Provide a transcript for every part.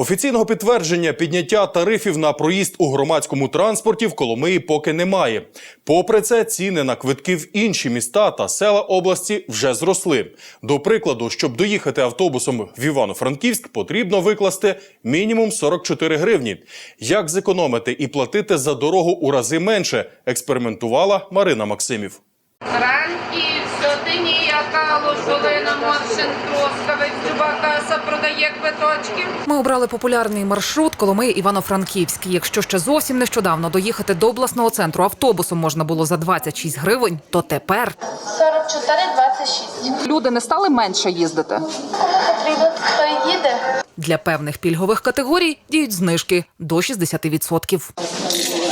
Офіційного підтвердження підняття тарифів на проїзд у громадському транспорті в Коломиї поки немає. Попри це, ціни на квитки в інші міста та села області вже зросли. До прикладу, щоб доїхати автобусом в Івано-Франківськ, потрібно викласти мінімум 44 гривні. Як зекономити і платити за дорогу у рази менше, експериментувала Марина Максимів. Ранки, лошолина, моршин, трускавець, люба продає квиточки. Ми обрали популярний маршрут Коломиї Івано-Франківськ. Якщо ще зовсім нещодавно доїхати до обласного центру автобусом можна було за 26 гривень, то тепер 44-26. люди не стали менше їздити. Кому потрібно, хто їде. Для певних пільгових категорій діють знижки до 60%.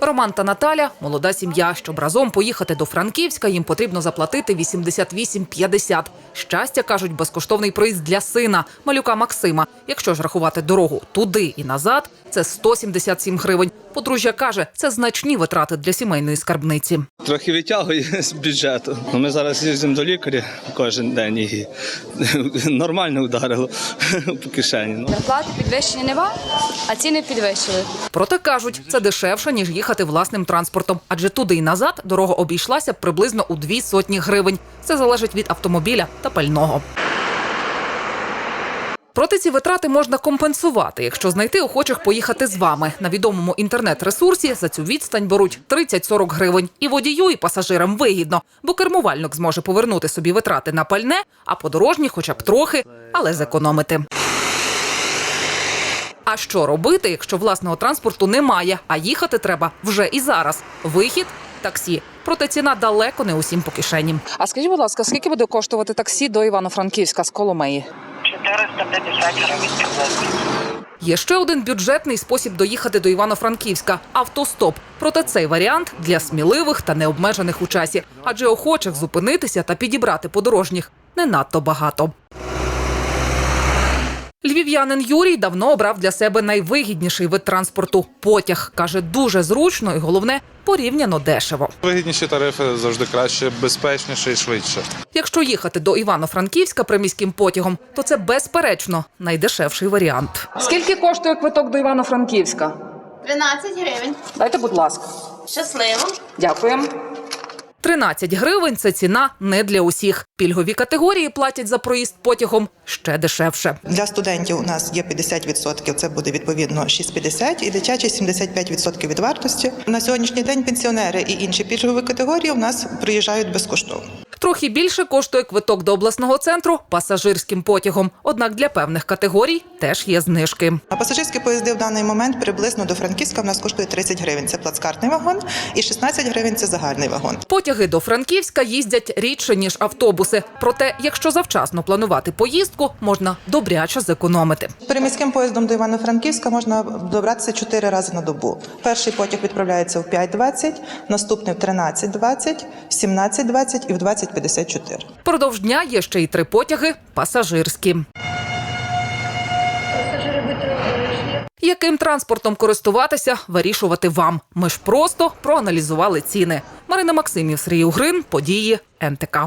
Роман та Наталя молода сім'я. Щоб разом поїхати до Франківська, їм потрібно заплатити 88,50. Щастя, кажуть, безкоштовний проїзд для сина, малюка Максима. Якщо ж рахувати дорогу туди і назад, це 177 гривень. Подружжя каже, це значні витрати для сімейної скарбниці. Трохи витягує з бюджету. Ну, Ми зараз їздимо до лікаря кожен день і нормально вдарило по кишені. Ну. Зарплати підвищені нема, а ціни підвищили. Проте кажуть, це дешевше ніж їхати власним транспортом, адже туди і назад дорога обійшлася приблизно у дві сотні гривень. Це залежить від автомобіля та пального. Проте ці витрати можна компенсувати, якщо знайти охочих поїхати з вами. На відомому інтернет-ресурсі за цю відстань беруть 30-40 гривень. І водію, і пасажирам вигідно, бо кермувальник зможе повернути собі витрати на пальне, а подорожні хоча б трохи, але зекономити. А що робити, якщо власного транспорту немає, а їхати треба вже і зараз? Вихід таксі. Проте ціна далеко не усім по кишені. А скажіть, будь ласка, скільки буде коштувати таксі до Івано-Франківська з Коломиї? 450 гривень. Є ще один бюджетний спосіб доїхати до Івано-Франківська автостоп. Проте цей варіант для сміливих та необмежених у часі, адже охочих зупинитися та підібрати подорожніх не надто багато. Львів'янин Юрій давно обрав для себе найвигідніший вид транспорту потяг. каже, дуже зручно і головне порівняно дешево. Вигідніші тарифи завжди краще, безпечніше і швидше. Якщо їхати до Івано-Франківська приміським потягом, то це безперечно найдешевший варіант. Скільки коштує квиток до Івано-Франківська? 13 гривень. Дайте, будь ласка. Щасливо. Дякуємо. 13 гривень це ціна не для усіх. Пільгові категорії платять за проїзд потягом ще дешевше. Для студентів у нас є 50%, це буде відповідно 6,50 і дитячі 75% від вартості. На сьогоднішній день пенсіонери і інші пільгові категорії у нас приїжджають безкоштовно. Трохи більше коштує квиток до обласного центру пасажирським потягом. Однак для певних категорій теж є знижки. А пасажирські поїзди в даний момент приблизно до Франківська в нас коштує 30 гривень. Це плацкартний вагон, і 16 гривень це загальний вагон. Потяги до Франківська їздять рідше ніж автобуси. Проте, якщо завчасно планувати поїздку, можна добряче зекономити. Переміським поїздом до Івано-Франківська можна добратися 4 рази на добу. Перший потяг відправляється в 5.20, наступний в 13.20, 17.20 і в 20.54. Продовж дня є ще й три потяги пасажирські. Яким транспортом користуватися, вирішувати вам. Ми ж просто проаналізували ціни. Марина Максимів, Сергій Угрин, події НТК.